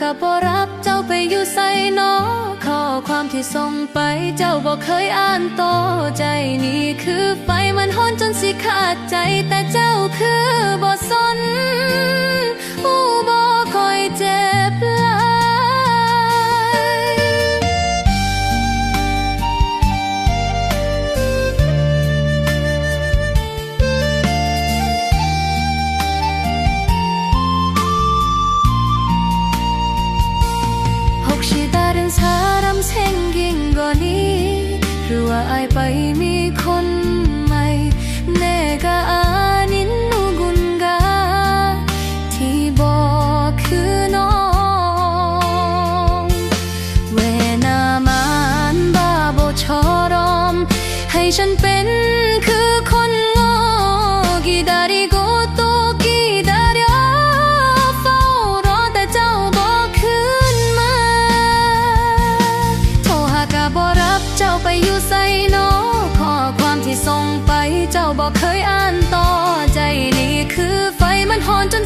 กับบ่รับเจ้าไปอยู่ไสนอข้อความที่ส่งไปเจ้าบ่เคยอ่านต่อใจนี่คือไฟมันฮ้อนจนสิขาดใจแต่เจ้าคือบ่สนาอายไป อยู่ไสนอข้อความที่ส่งไปเจ้าบอกเคยอ่านต่อใจนี่คือไฟมันหอนจน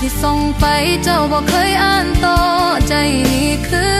ที่ส่งไปเจ้าบอกเคยอ่านต่อใจนี้คือ